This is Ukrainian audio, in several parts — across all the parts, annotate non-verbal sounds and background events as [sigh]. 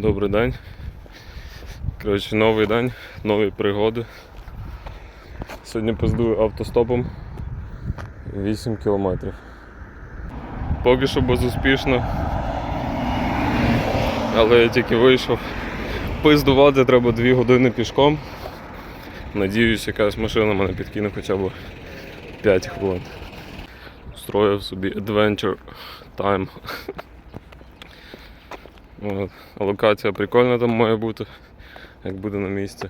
Добрий день. Коротше, новий день, нові пригоди. Сьогодні пиздую автостопом 8 кілометрів. Поки що безуспішно. Але я тільки вийшов. Пиздувати треба 2 години пішком. Надіюсь, якась машина мене підкине хоча б 5 хвилин. Устроїв собі adventure time. [laughs] Локація прикольна там має бути, як буде на місці.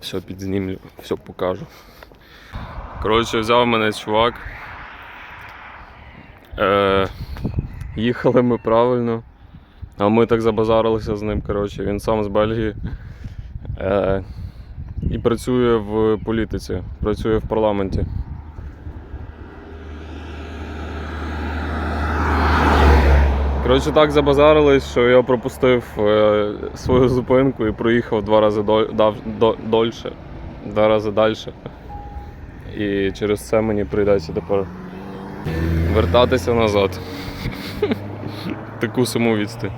Все підзнімлю, все покажу. Коротше, взяв мене чувак. Е, їхали ми правильно. А ми так забазарилися з ним. Коротше, він сам з Бельгії. Е, і працює в політиці, працює в парламенті. Коротше, так забазарились, що я пропустив е, свою зупинку і проїхав два рази доль, дав, до, дольше, два рази далі. І через це мені прийдеться тепер вертатися назад. [laughs] Таку саму відстань.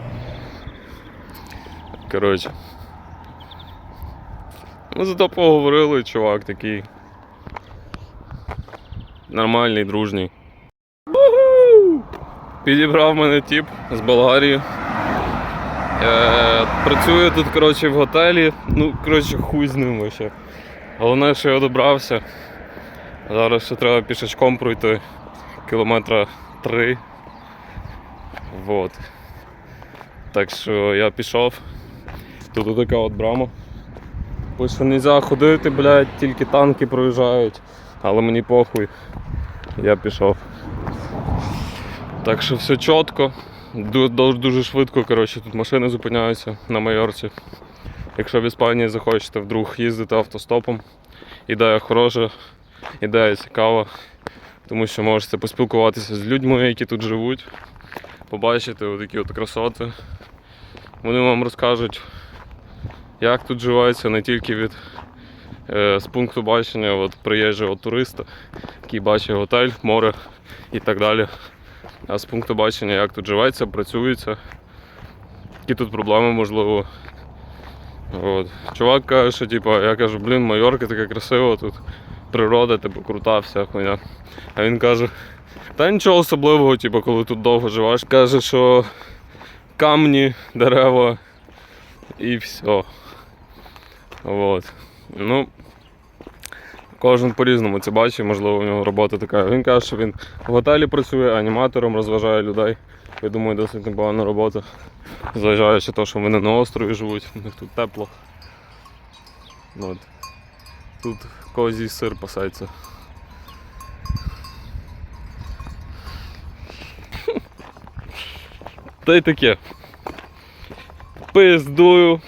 Коротше. Ну, зато поговорили, чувак такий. Нормальний, дружній. Підібрав мене тіп з Болгарії. Е, працює тут коротше, в готелі. Ну, коротше, хуй з ним ще. Головне, що я добрався. Зараз ще треба пішечком пройти кілометра три. Вот. Так що я пішов. Тут така от брама. Бо не можна ходити, блядь, тільки танки проїжджають. Але мені похуй. Я пішов. Так що все чітко, Ду- ду- дуже швидко коротше, тут машини зупиняються на Майорці. Якщо в Іспанії захочете вдруг їздити автостопом, ідея хороша, ідея цікава, тому що можете поспілкуватися з людьми, які тут живуть, побачити такі от красоти. Вони вам розкажуть, як тут живеться не тільки від е, з пункту бачення от, приїжджого туриста, який бачить готель, море і так далі. А з пункту бачення, як тут живеться, працюється, які тут проблеми можливо. От. Чувак каже, що типу, я кажу, блін, Майорка така красива, тут природа, типу, крута вся хуйня. А він каже, та нічого особливого, типу, коли тут довго живеш. Каже, що камні, дерева і все. От. Ну, Кожен по-різному це бачить, можливо, у нього робота така. Він каже, що він в готелі працює, аніматором розважає людей. Я думаю, досить непогана робота. Зважаючи те, що вони на острові живуть, [laughs] у них тут тепло. От. Тут козій сир пасається. [laughs] Та й таке. Пиздую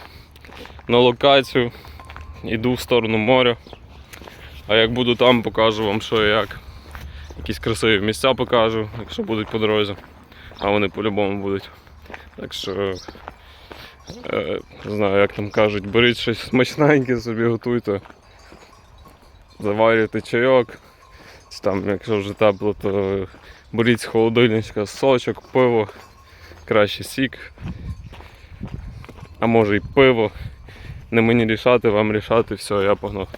на локацію, йду в сторону моря. А як буду там, покажу вам що і як. Якісь красиві місця покажу, якщо будуть по дорозі. А вони по-любому будуть. Так що е, не знаю, як там кажуть, беріть щось смачненьке собі готуйте. Заварюйте чайок. Там, якщо вже тепло, то беріть з холодильничка сочок, пиво, краще сік. А може і пиво. Не мені рішати, вам рішати, все, я погнав.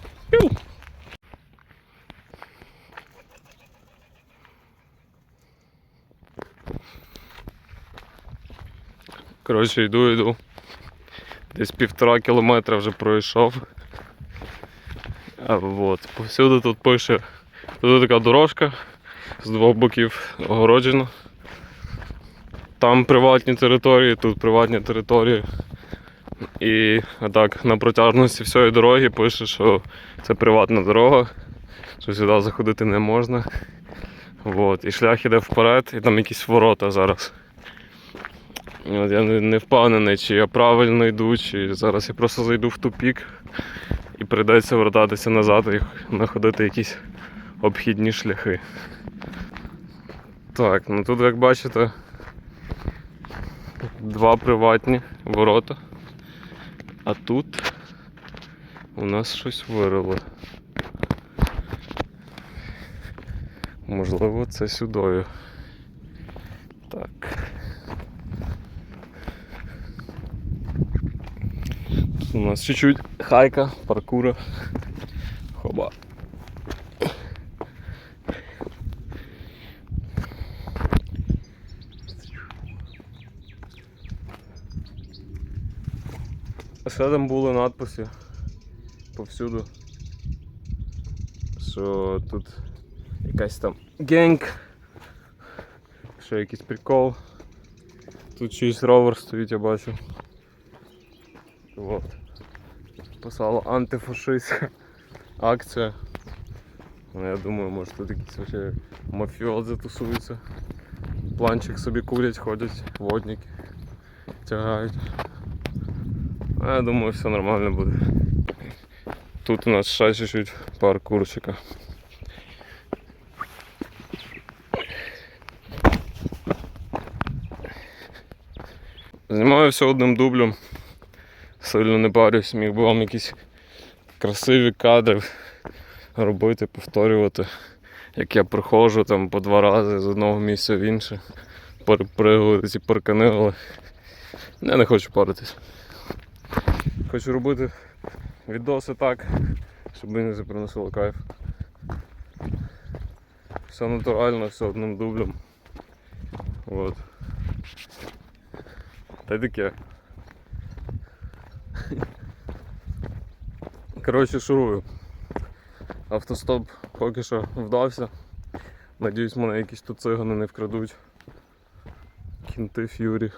Коротше, йду, йду. Десь півтора кілометра вже пройшов. А от, повсюди тут пише. Тут така дорожка з двох боків огороджена. Там приватні території, тут приватні території. І так на протяжності всієї дороги пише, що це приватна дорога, що сюди заходити не можна. От, і шлях іде вперед, і там якісь ворота зараз. От я не впевнений, чи я правильно йду, чи зараз я просто зайду в тупік і прийдеться вертатися назад і знаходити якісь обхідні шляхи. Так, ну тут, як бачите, два приватні ворота. А тут у нас щось вирило. Можливо, це сюдою. Так. У нас чуть-чуть хайка, паркура. Хоба. Там були надписи повсюду. Що тут якась там генг. Ще якийсь прикол. Тут чийсь ровер стоїть, я бачу. Вот. Писало антифашистська акція. Ну, я думаю, може тут якісь вообще мафіози тусуються. Планчик собі курять, ходять, водники тягають. А я думаю, все нормально буде. Тут у нас ще чуть-чуть паркурчика. Знімаю все одним дублем. Сильно не парюсь, міг би вам якісь красиві кадри робити, повторювати. Як я приходжу там по два рази з одного місця в інше, перепригувати ці паркани, але я не хочу паритись. Хочу робити відоси так, щоб мені це приносило кайф. Все натурально, все одним дублем. Вот. Та й таке. Коротше, шурую. Автостоп поки що вдався. Надіюсь, мене якісь тут цигани не вкрадуть. Кінти ф'юрі.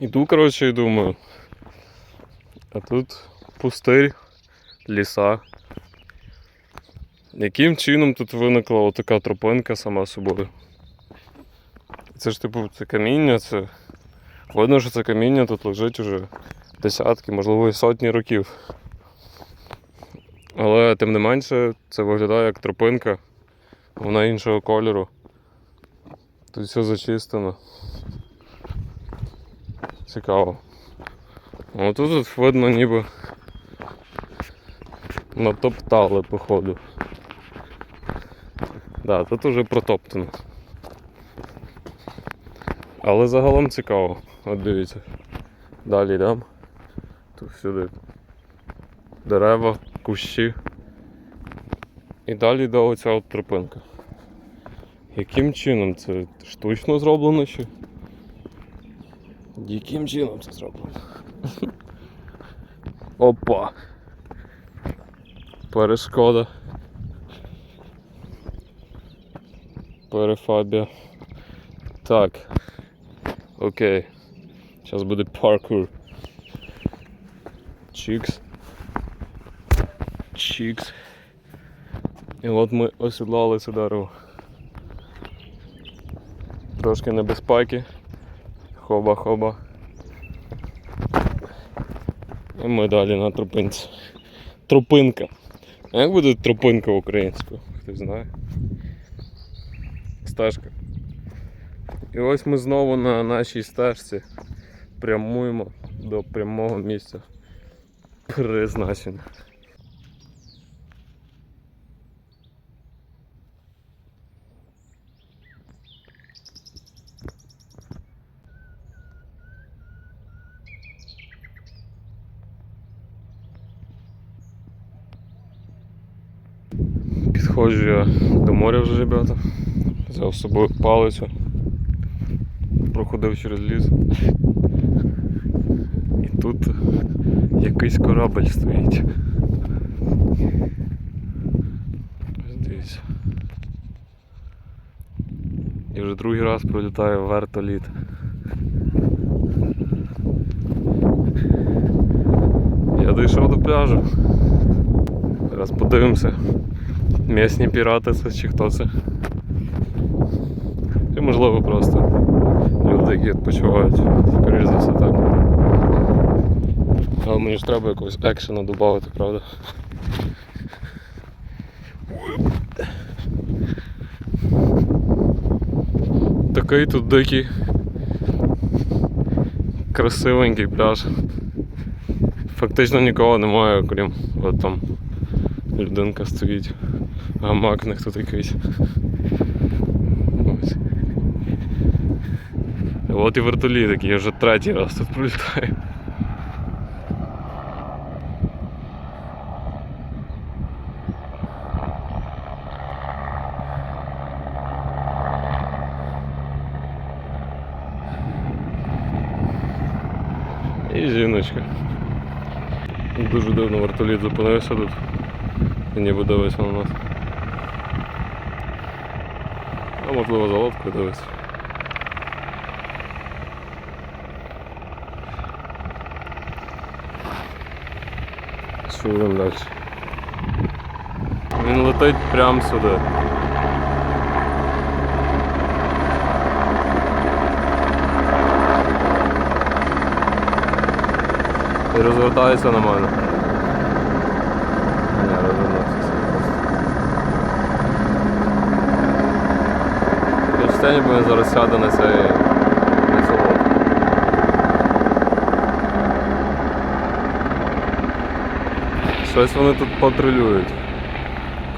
Іду, коротше, і думаю. А тут пустирь, ліса. Яким чином тут виникла отака тропинка сама собою? Це ж типу це каміння, це. Видно, що це каміння тут лежить уже десятки, можливо, і сотні років. Але тим не менше це виглядає як тропинка, вона іншого кольору. Тут все зачистено. Цікаво. О, тут видно ніби натоптали походу. Да, тут уже протоптано. Але загалом цікаво. От дивіться. Далі йдемо. Тут всюди дерева, кущі. І далі йде оця от тропинка. Яким чином це штучно зроблено чи? Яким чином це зроблено? [laughs] Опа. Перешкода. Перефабія. Так. Окей. Зараз буде паркур. Чікс. Чікс. І от ми осідлали це дерево. Трошки небезпеки. Хоба-хоба. І ми далі на тропинці. Тропинка. А як буде тропинка українською? Хтось знає. Стежка. І ось ми знову на нашій стежці прямуємо до прямого місця призначення. Підходжу я до моря вже, ребята. Взяв з собою палицю. Проходив через ліс. І тут якийсь корабль стоїть. Дивіться. І вже другий раз пролітає вертоліт. Я дійшов до пляжу. Зараз подивимося. Місні пірати це чи хто це? Чи можливо просто люди, які відпочивають. Скоріше за все так. Але мені ж треба якогось екшена додати, правда? Такий тут дикий. Красивенький пляж. Фактично нікого немає, окрім от там людинка стоїть. Гамак в них тут якийсь. Ось. От і вертоліт, який вже третій раз тут пролітає. І жіночка. Дуже дивно вертоліт зупинився тут. І ніби дивиться на нас. А можливо за лодкою. Що йдемо далі? Він летить прямо сюди. І розвертається на мене. Ні, розвернувся собі. Я в сцені, бо він зараз сяде на цей на. Щось вони тут патрулюють.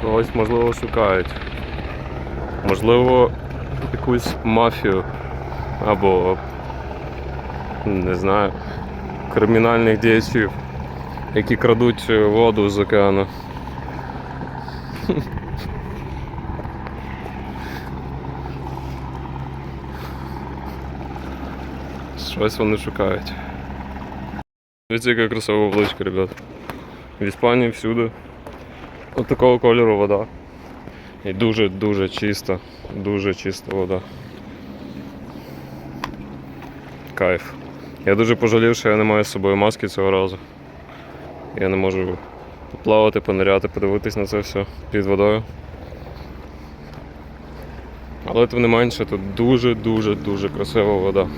Когось можливо шукають. Можливо, якусь мафію або не знаю кримінальних діячів, які крадуть воду з океану. Щось вони шукають. Дивіться, яка красива обличка, ребят. В Іспанії всюди. От такого кольору вода. І дуже-дуже чиста, дуже чиста вода. Кайф. Я дуже пожалів, що я не маю з собою маски цього разу. Я не можу плавати, пониряти, подивитись на це все під водою. Але тим не менше тут дуже-дуже дуже красива вода.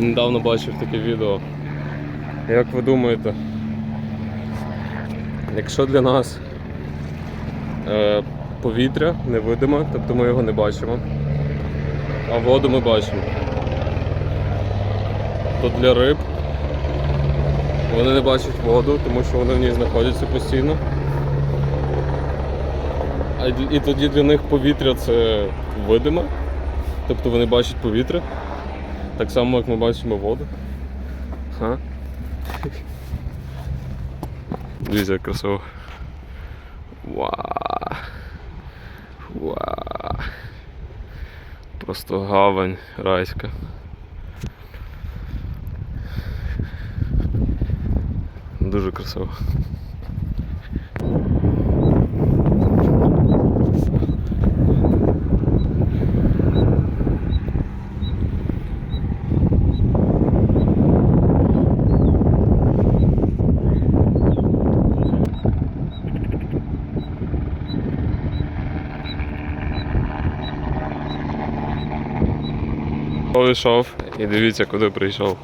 Недавно бачив таке відео. Як ви думаєте, якщо для нас е, повітря невидиме, тобто ми його не бачимо, а воду ми бачимо, то для риб вони не бачать воду, тому що вони в ній знаходяться постійно. І тоді для них повітря це видиме, тобто вони бачать повітря, так само як ми бачимо воду. Ха? Дивіться, як красиво. Вау. Вау. Просто гавань райська. Дуже красиво. Вийшов і дивіться, куди прийшов.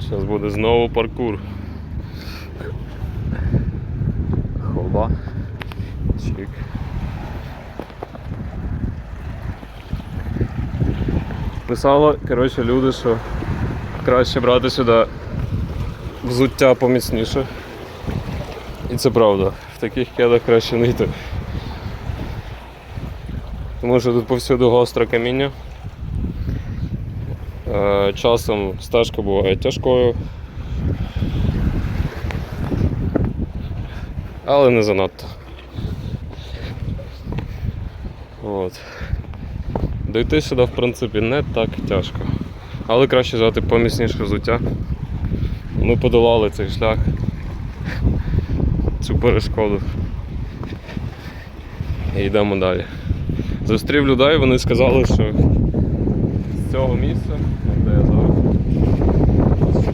Зараз буде знову паркур. Хоба. Чик. Писали, коротше, люди, що краще брати сюди взуття поміцніше. І це правда. В таких кедах краще не йти. Тому що тут повсюду гостре каміння. Е, Часом стежка буває тяжкою. Але не занадто. От. Дойти сюди, в принципі, не так тяжко. Але краще взяти поміцніше взуття. Ми подолали цей шлях, цю перешкоду. І йдемо далі. Зустрів людей, вони сказали, що з цього місця, де я зараз,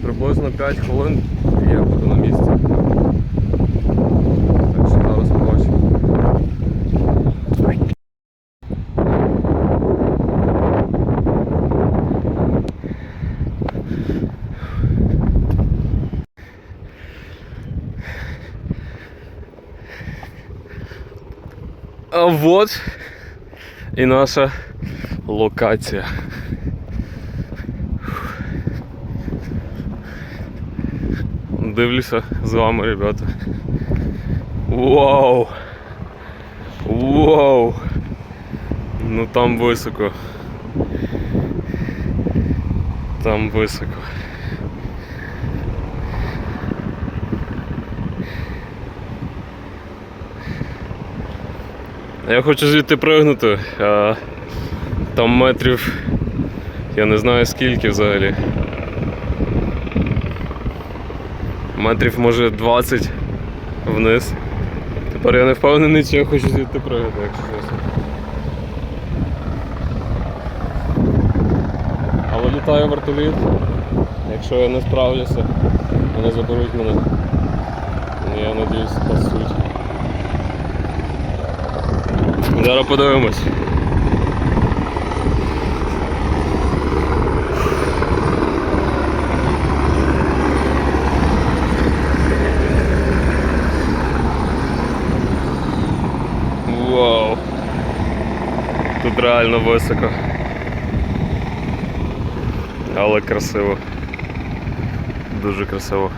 приблизно 5 хвилин і я буду на місці. Вот і наша локація. Дивлюся з вами, ребята. Вау! Вау! Ну там високо. Там високо. Я хочу звідти пригнути, а там метрів я не знаю скільки взагалі. Метрів може 20 вниз. Тепер я не впевнений, чи я хочу звідти пригнути, якщо чесно. Але літає вертоліт. Якщо я не справлюся, вони заберуть мене. Ну, Я надіюсь, Зараз подивимось. Вау. Тут реально високо. Але красиво. Дуже красиво.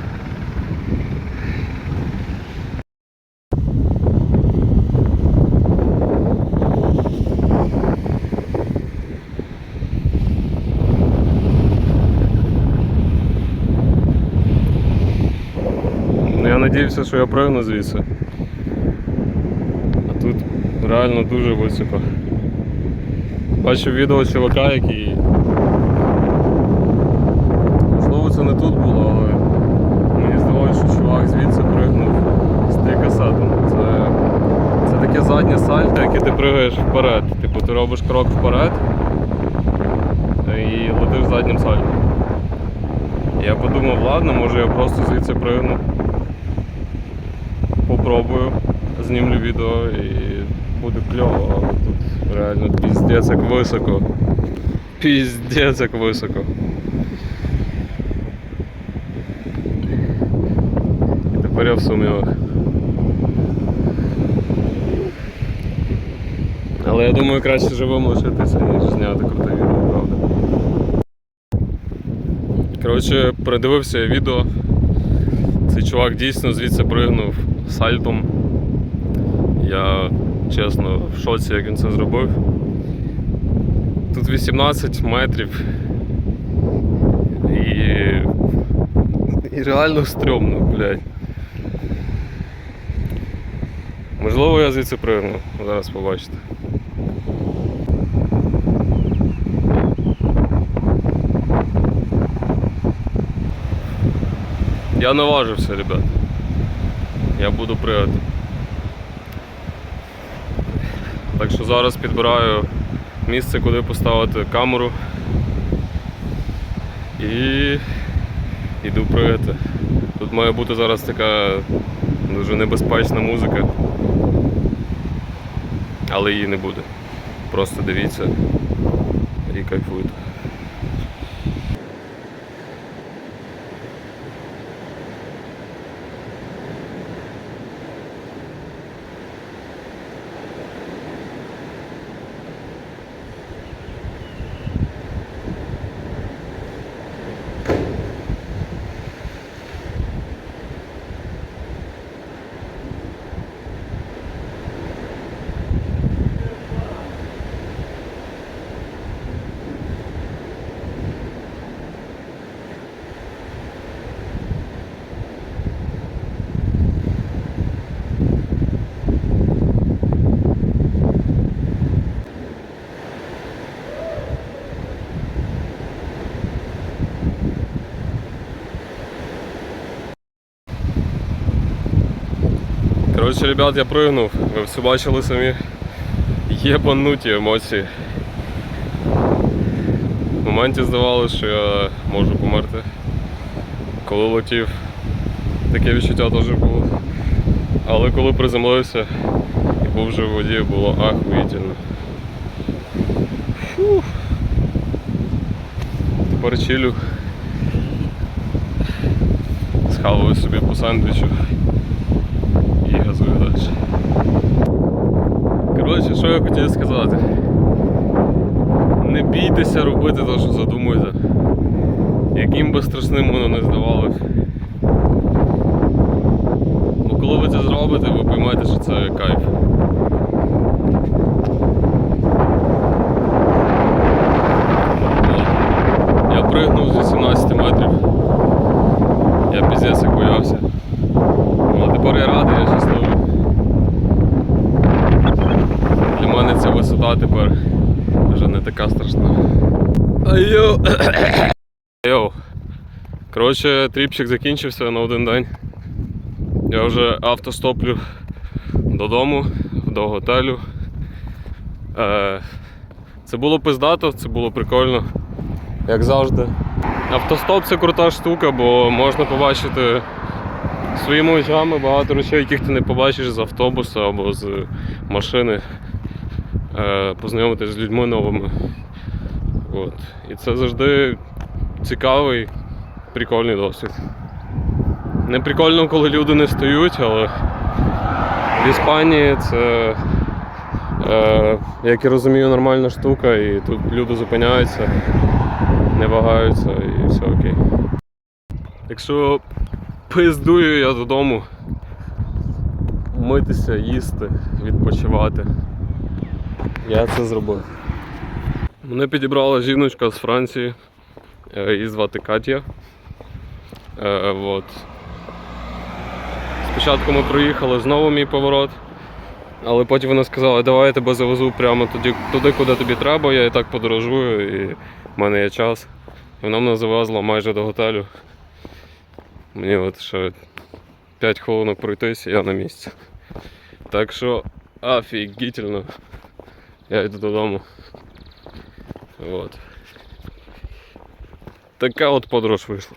Надіявся, що я пригну звідси. А тут реально дуже високо. Бачив відео чувака, який. Можливо, це не тут було, але мені здалося, що чувак звідси пригнув з тикасетом. Це, це таке заднє сальто, яке ти пригаєш вперед. Типу ти робиш крок вперед і летиш заднім сальтом. Я подумав, ладно, може я просто звідси пригну. Попробую, знімлю відео і буде кльово, але тут реально піздець як високо. Піздець як високо. І тепер я в сумнівах. Але я думаю, краще живим лишитися, ніж зняти круте відео, правда. Коротше, передивився я відео. Цей чувак дійсно звідси пригнув сальтом. Я чесно в шоці, як він це зробив. Тут 18 метрів. І, і реально стрьомно, блядь. Можливо, я звідси пригну, зараз побачите. Я наважився, ребят. Я буду пригати. Так що зараз підбираю місце, куди поставити камеру. І йду пригати. Тут має бути зараз така дуже небезпечна музика. Але її не буде. Просто дивіться і кайфуйте. Коротше, ребят, я пригнув. Ви все бачили самі єбануті емоції. В моменті здавалося, що я можу померти. Коли летів, таке відчуття теж було. Але коли приземлився і був вже в воді, було ахуїтельно. Фух. Тепер чилю. Схаваю собі по сандвічу газую. Коротше, що я хотів сказати. Не бійтеся робити те, що задумуєте. Яким би страшним воно не здавалось. Бо коли ви це зробите, ви поймаєте, що це кайф. От. Я пригнув зі 17 метрів. Я піздець як боявся. Ну, А тепер я радий, я щасливий. Для мене ця висота тепер вже не така страшна. Айо! Йоу. Коротше, тріпчик закінчився на один день. Я вже автостоплю додому, до готелю. Е, це було пиздато, це було прикольно, як завжди. Автостоп це крута штука, бо можна побачити своїми очами багато речей, яких ти не побачиш з автобуса або з машини. Е, познайомитися з людьми новими. От. І це завжди цікавий, прикольний досвід. Не прикольно, коли люди не стають, але в Іспанії це, е, як я розумію, нормальна штука, і тут люди зупиняються, не вагаються і все окей. Так що пиздую я додому. Митися, їсти, відпочивати. Я це зробив. Мене підібрала жіночка з Франції. Е, Її звати Катя. Е, от. Спочатку ми проїхали знову мій поворот, але потім вона сказала, давай я тебе завезу прямо туди, туди, куди тобі треба, я і так подорожую, і в мене є час. І вона мене завезла майже до готелю. Мені от ще 5 хвилин пройтись, і я на місці. Так що офігітельно. Я йду додому. От. Така от подорож вийшла.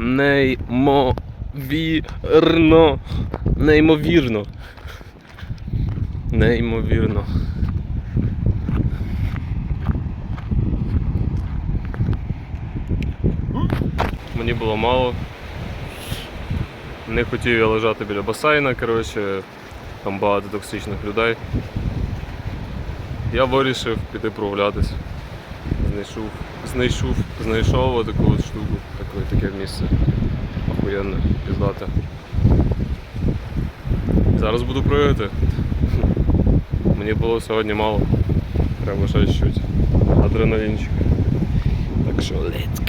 Неймовірно. Неймовірно. Неймовірно. Мені було мало. Не хотів я лежати біля басейна, коротше, там багато токсичних людей. Я вирішив піти прогулятися. Знайшов, знайшов, знайшов таку от штуку, таке, таке місце. Охуєнне, піздате. Зараз буду пригати. [laughs] Мені було сьогодні мало. Треба ще чуть. Адреналінчик. Так що let's go.